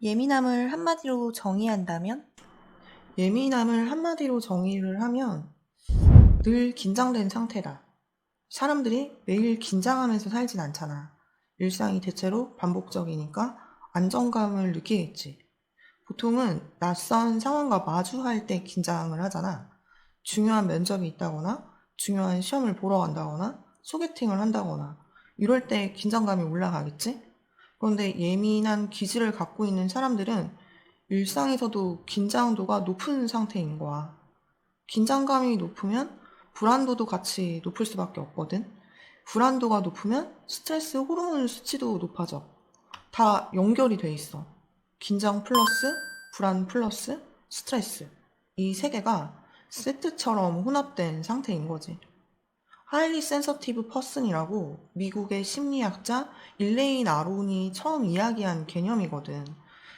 예민함을 한마디로 정의한다면? 예민함을 한마디로 정의를 하면 늘 긴장된 상태다. 사람들이 매일 긴장하면서 살진 않잖아. 일상이 대체로 반복적이니까 안정감을 느끼겠지. 보통은 낯선 상황과 마주할 때 긴장을 하잖아. 중요한 면접이 있다거나, 중요한 시험을 보러 간다거나, 소개팅을 한다거나, 이럴 때 긴장감이 올라가겠지? 그런데 예민한 기질을 갖고 있는 사람들은 일상에서도 긴장도가 높은 상태인 거야. 긴장감이 높으면 불안도도 같이 높을 수밖에 없거든. 불안도가 높으면 스트레스 호르몬 수치도 높아져. 다 연결이 돼 있어. 긴장 플러스 불안 플러스 스트레스. 이 세 개가 세트처럼 혼합된 상태인 거지. 하일리 센서티브 퍼슨이라고 미국의 심리학자 일레인 아론이 처음 이야기한 개념이거든.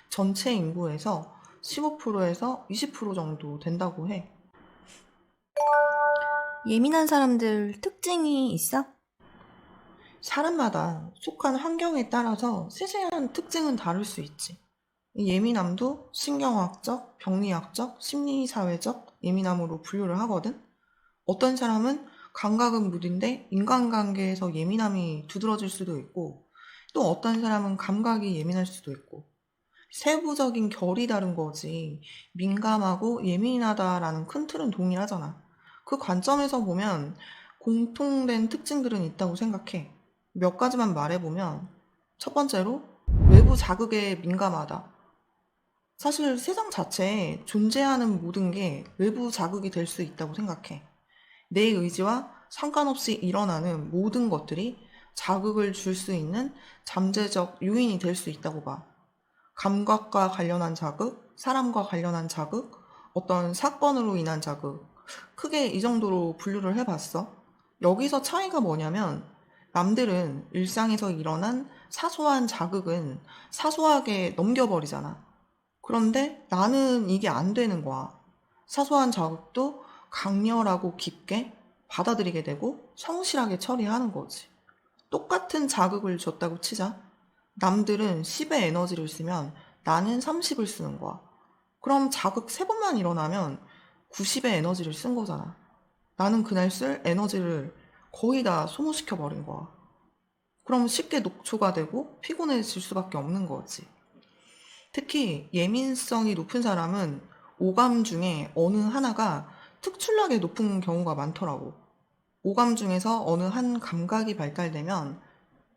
전체 인구에서 15%에서 20% 정도 된다고 해. 예민한 사람들 특징이 있어? 사람마다 속한 환경에 따라서 세세한 특징은 다를 수 있지. 이 예민함도 신경학적, 병리학적, 심리사회적 예민함으로 분류를 하거든. 어떤 사람은 감각은 무딘데 인간관계에서 예민함이 두드러질 수도 있고, 또 어떤 사람은 감각이 예민할 수도 있고, 세부적인 결이 다른 거지. 민감하고 예민하다라는 큰 틀은 동일하잖아. 그 관점에서 보면 공통된 특징들은 있다고 생각해. 몇 가지만 말해보면, 첫 번째로, 외부 자극에 민감하다. 사실 세상 자체에 존재하는 모든 게 외부 자극이 될 수 있다고 생각해. 내 의지와 상관없이 일어나는 모든 것들이 자극을 줄 수 있는 잠재적 요인이 될 수 있다고 봐. 감각과 관련한 자극, 사람과 관련한 자극, 어떤 사건으로 인한 자극. 크게 이 정도로 분류를 해봤어. 여기서 차이가 뭐냐면, 남들은 일상에서 일어난 사소한 자극은 사소하게 넘겨버리잖아. 그런데 나는 이게 안 되는 거야. 사소한 자극도 강렬하고 깊게 받아들이게 되고 성실하게 처리하는 거지. 똑같은 자극을 줬다고 치자. 남들은 10의 에너지를 쓰면 나는 30을 쓰는 거야. 그럼 자극 3번만 일어나면 90의 에너지를 쓴 거잖아. 나는 그날 쓸 에너지를 거의 다 소모시켜 버린 거야. 그럼 쉽게 녹초가 되고 피곤해질 수밖에 없는 거지. 특히 예민성이 높은 사람은 오감 중에 어느 하나가 특출나게 높은 경우가 많더라고. 오감 중에서 어느 한 감각이 발달되면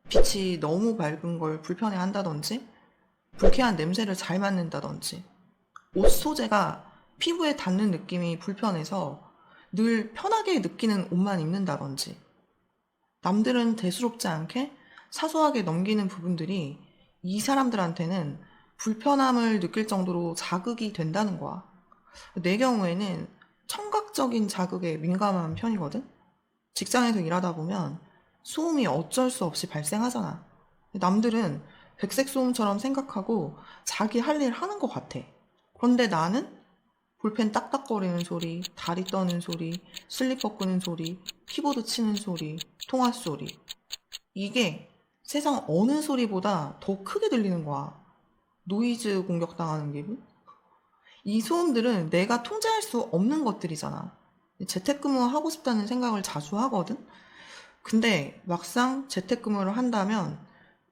빛이 너무 밝은 걸 불편해 한다든지, 불쾌한 냄새를 잘 맡는다든지, 옷 소재가 피부에 닿는 느낌이 불편해서 늘 편하게 느끼는 옷만 입는다든지, 남들은 대수롭지 않게 사소하게 넘기는 부분들이 이 사람들한테는 불편함을 느낄 정도로 자극이 된다는 거야. 내 경우에는 청각적인 자극에 민감한 편이거든? 직장에서 일하다 보면 소음이 어쩔 수 없이 발생하잖아. 남들은 백색 소음처럼 생각하고 자기 할 일 하는 것 같아. 그런데 나는 볼펜 딱딱거리는 소리, 다리 떠는 소리, 슬리퍼 끄는 소리, 키보드 치는 소리, 통화 소리. 이게 세상 어느 소리보다 더 크게 들리는 거야. 노이즈 공격당하는 기분? 이 소음들은 내가 통제할 수 없는 것들이잖아. 재택근무 하고 싶다는 생각을 자주 하거든? 근데 막상 재택근무를 한다면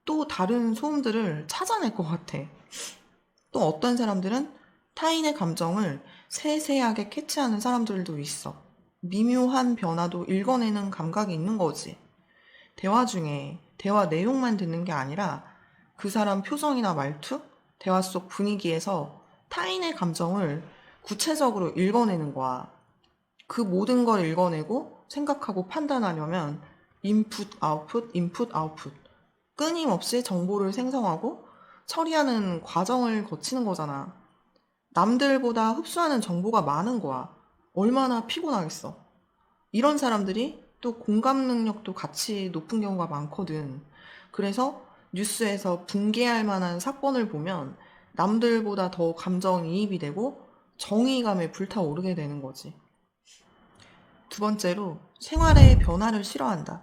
또 다른 소음들을 찾아낼 것 같아. 또 어떤 사람들은 타인의 감정을 세세하게 캐치하는 사람들도 있어. 미묘한 변화도 읽어내는 감각이 있는 거지. 대화 중에 대화 내용만 듣는 게 아니라 그 사람 표정이나 말투, 대화 속 분위기에서 타인의 감정을 구체적으로 읽어내는 거야. 그 모든 걸 읽어내고 생각하고 판단하려면 인풋, 아웃풋, 인풋, 아웃풋. 끊임없이 정보를 생성하고 처리하는 과정을 거치는 거잖아. 남들보다 흡수하는 정보가 많은 거야. 얼마나 피곤하겠어. 이런 사람들이 또 공감 능력도 같이 높은 경우가 많거든. 그래서 뉴스에서 붕괴할 만한 사건을 보면 남들보다 더 감정이입이 되고 정의감에 불타오르게 되는 거지. 두 번째로 생활의 변화를 싫어한다.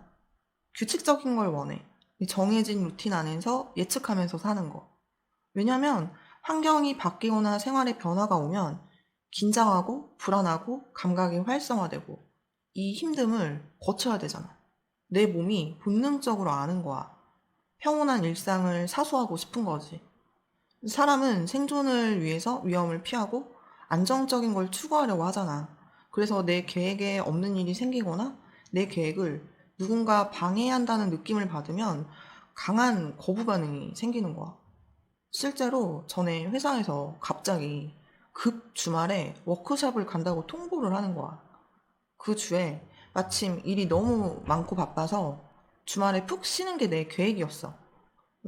규칙적인 걸 원해. 이 정해진 루틴 안에서 예측하면서 사는 거. 왜냐면 환경이 바뀌거나 생활에 변화가 오면 긴장하고 불안하고 감각이 활성화되고 이 힘듦을 거쳐야 되잖아. 내 몸이 본능적으로 아는 거야. 평온한 일상을 사수하고 싶은 거지. 사람은 생존을 위해서 위험을 피하고 안정적인 걸 추구하려고 하잖아. 그래서 내 계획에 없는 일이 생기거나 내 계획을 누군가 방해한다는 느낌을 받으면 강한 거부 반응이 생기는 거야. 실제로 전에 회사에서 갑자기 급 주말에 워크숍을 간다고 통보를 하는 거야. 그 주에 마침 일이 너무 많고 바빠서 주말에 푹 쉬는 게 내 계획이었어.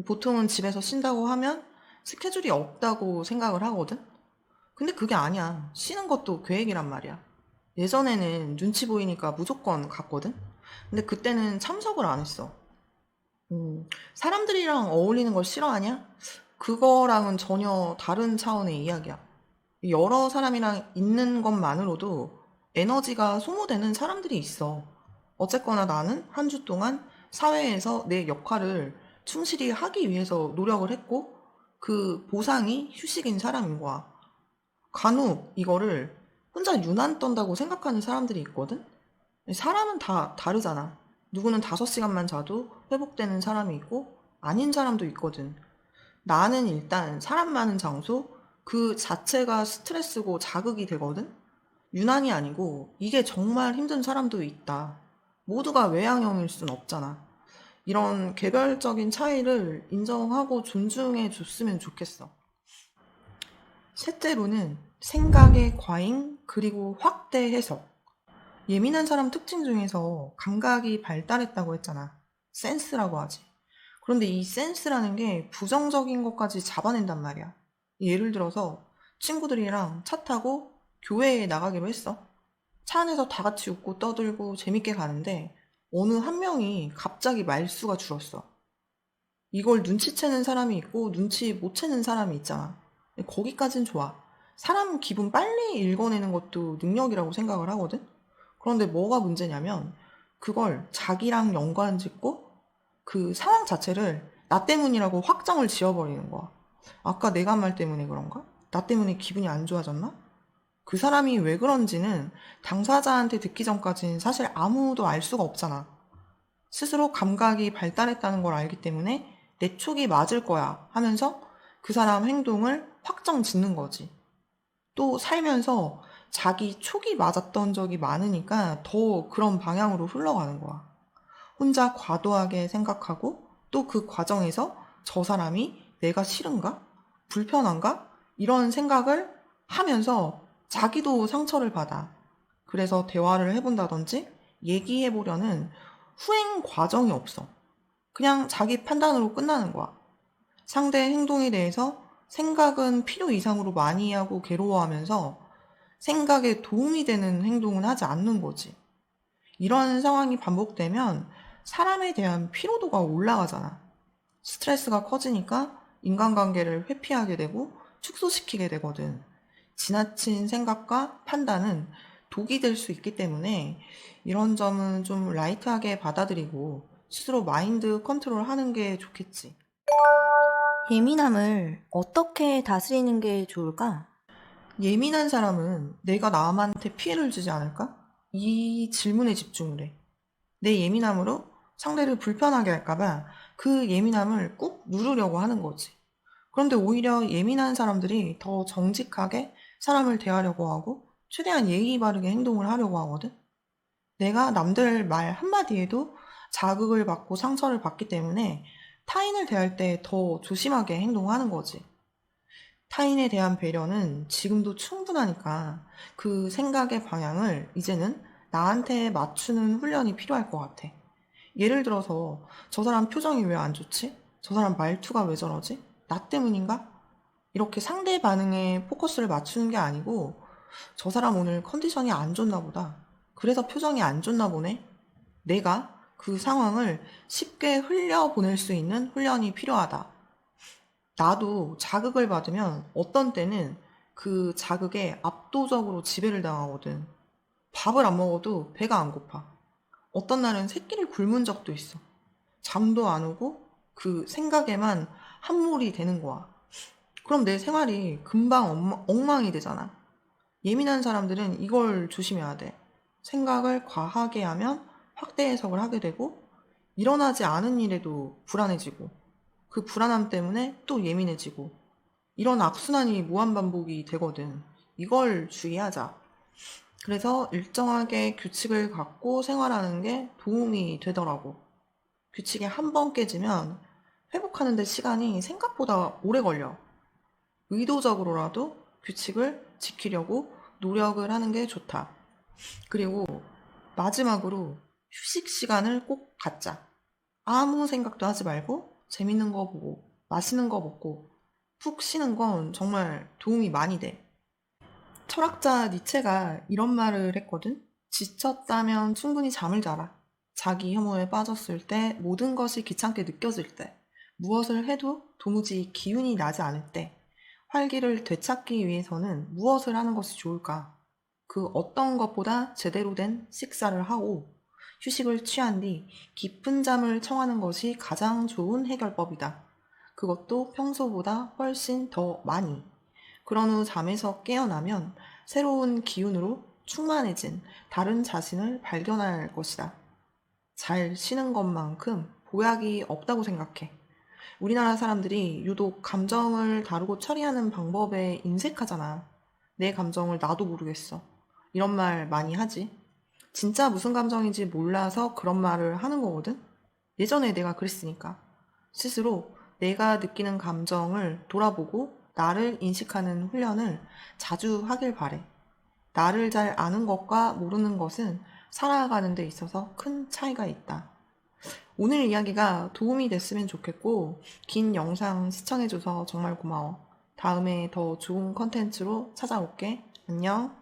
보통은 집에서 쉰다고 하면 스케줄이 없다고 생각을 하거든? 근데 그게 아니야. 쉬는 것도 계획이란 말이야. 예전에는 눈치 보이니까 무조건 갔거든? 근데 그때는 참석을 안 했어. 음, 사람들이랑 어울리는 걸 싫어하냐? 그거랑은 전혀 다른 차원의 이야기야. 여러 사람이랑 있는 것만으로도 에너지가 소모되는 사람들이 있어. 어쨌거나 나는 한 주 동안 사회에서 내 역할을 충실히 하기 위해서 노력을 했고, 그 보상이 휴식인 사람인 거야. 간혹 이거를 혼자 유난 떤다고 생각하는 사람들이 있거든? 사람은 다 다르잖아. 누구는 5시간만 자도 회복되는 사람이 있고, 아닌 사람도 있거든. 나는 일단 사람 많은 장소, 그 자체가 스트레스고 자극이 되거든? 유난이 아니고, 이게 정말 힘든 사람도 있다. 모두가 외향형일 순 없잖아. 이런 개별적인 차이를 인정하고 존중해 줬으면 좋겠어. 셋째로는 생각의 과잉 그리고 확대 해석. 예민한 사람 특징 중에서 감각이 발달했다고 했잖아. 센스라고 하지. 그런데 이 센스라는 게 부정적인 것까지 잡아낸단 말이야. 예를 들어서 친구들이랑 차 타고 교회에 나가기로 했어. 차 안에서 다 같이 웃고 떠들고 재밌게 가는데 어느 한 명이 갑자기 말수가 줄었어. 이걸 눈치채는 사람이 있고 눈치 못 채는 사람이 있잖아. 거기까진 좋아. 사람 기분 빨리 읽어내는 것도 능력이라고 생각을 하거든? 그런데 뭐가 문제냐면 그걸 자기랑 연관 짓고 그 상황 자체를 나 때문이라고 확정을 지어버리는 거야. 아까 내가 한말 때문에 그런가? 나 때문에 기분이 안 좋아졌나? 그 사람이 왜 그런지는 당사자한테 듣기 전까지는 사실 아무도 알 수가 없잖아. 스스로 감각이 발달했다는 걸 알기 때문에 내 촉이 맞을 거야 하면서 그 사람 행동을 확정 짓는 거지. 또 살면서 자기 촉이 맞았던 적이 많으니까 더 그런 방향으로 흘러가는 거야. 혼자 과도하게 생각하고 또 그 과정에서 저 사람이 내가 싫은가? 불편한가? 이런 생각을 하면서 자기도 상처를 받아. 그래서 대화를 해본다든지 얘기해보려는 후행 과정이 없어. 그냥 자기 판단으로 끝나는 거야. 상대 행동에 대해서 생각은 필요 이상으로 많이 하고 괴로워하면서 생각에 도움이 되는 행동은 하지 않는 거지. 이런 상황이 반복되면 사람에 대한 피로도가 올라가잖아. 스트레스가 커지니까 인간관계를 회피하게 되고 축소시키게 되거든. 지나친 생각과 판단은 독이 될 수 있기 때문에 이런 점은 좀 라이트하게 받아들이고 스스로 마인드 컨트롤 하는 게 좋겠지. 예민함을 어떻게 다스리는 게 좋을까? 예민한 사람은 내가 남한테 피해를 주지 않을까? 이 질문에 집중을 해. 내 예민함으로 상대를 불편하게 할까봐 그 예민함을 꾹 누르려고 하는 거지. 그런데 오히려 예민한 사람들이 더 정직하게 사람을 대하려고 하고 최대한 예의 바르게 행동을 하려고 하거든. 내가 남들 말 한마디에도 자극을 받고 상처를 받기 때문에 타인을 대할 때 더 조심하게 행동하는 거지. 타인에 대한 배려는 지금도 충분하니까 그 생각의 방향을 이제는 나한테 맞추는 훈련이 필요할 것 같아. 예를 들어서 저 사람 표정이 왜 안 좋지? 저 사람 말투가 왜 저러지? 나 때문인가? 이렇게 상대 반응에 포커스를 맞추는 게 아니고 저 사람 오늘 컨디션이 안 좋나 보다. 그래서 표정이 안 좋나 보네. 내가 그 상황을 쉽게 흘려보낼 수 있는 훈련이 필요하다. 나도 자극을 받으면 어떤 때는 그 자극에 압도적으로 지배를 당하거든. 밥을 안 먹어도 배가 안 고파. 어떤 날은 새끼를 굶은 적도 있어. 잠도 안 오고 그 생각에만 함몰이 되는 거야. 그럼 내 생활이 금방 엉망- 엉망이 되잖아. 예민한 사람들은 이걸 조심해야 돼. 생각을 과하게 하면 확대 해석을 하게 되고, 일어나지 않은 일에도 불안해지고, 그 불안함 때문에 또 예민해지고, 이런 악순환이 무한반복이 되거든. 이걸 주의하자. 그래서 일정하게 규칙을 갖고 생활하는 게 도움이 되더라고. 규칙이 한 번 깨지면 회복하는데 시간이 생각보다 오래 걸려. 의도적으로라도 규칙을 지키려고 노력을 하는 게 좋다. 그리고 마지막으로 휴식 시간을 꼭 갖자. 아무 생각도 하지 말고 재밌는 거 보고 맛있는 거 먹고 푹 쉬는 건 정말 도움이 많이 돼. 철학자 니체가 이런 말을 했거든. 지쳤다면 충분히 잠을 자라. 자기 혐오에 빠졌을 때, 모든 것이 귀찮게 느껴질 때, 무엇을 해도 도무지 기운이 나지 않을 때, 활기를 되찾기 위해서는 무엇을 하는 것이 좋을까? 그 어떤 것보다 제대로 된 식사를 하고 휴식을 취한 뒤 깊은 잠을 청하는 것이 가장 좋은 해결법이다. 그것도 평소보다 훨씬 더 많이. 그런 후 잠에서 깨어나면 새로운 기운으로 충만해진 다른 자신을 발견할 것이다. 잘 쉬는 것만큼 보약이 없다고 생각해. 우리나라 사람들이 유독 감정을 다루고 처리하는 방법에 인색하잖아. 내 감정을 나도 모르겠어. 이런 말 많이 하지. 진짜 무슨 감정인지 몰라서 그런 말을 하는 거거든? 예전에 내가 그랬으니까. 스스로 내가 느끼는 감정을 돌아보고 나를 인식하는 훈련을 자주 하길 바래. 나를 잘 아는 것과 모르는 것은 살아가는 데 있어서 큰 차이가 있다. 오늘 이야기가 도움이 됐으면 좋겠고, 긴 영상 시청해줘서 정말 고마워. 다음에 더 좋은 컨텐츠로 찾아올게. 안녕.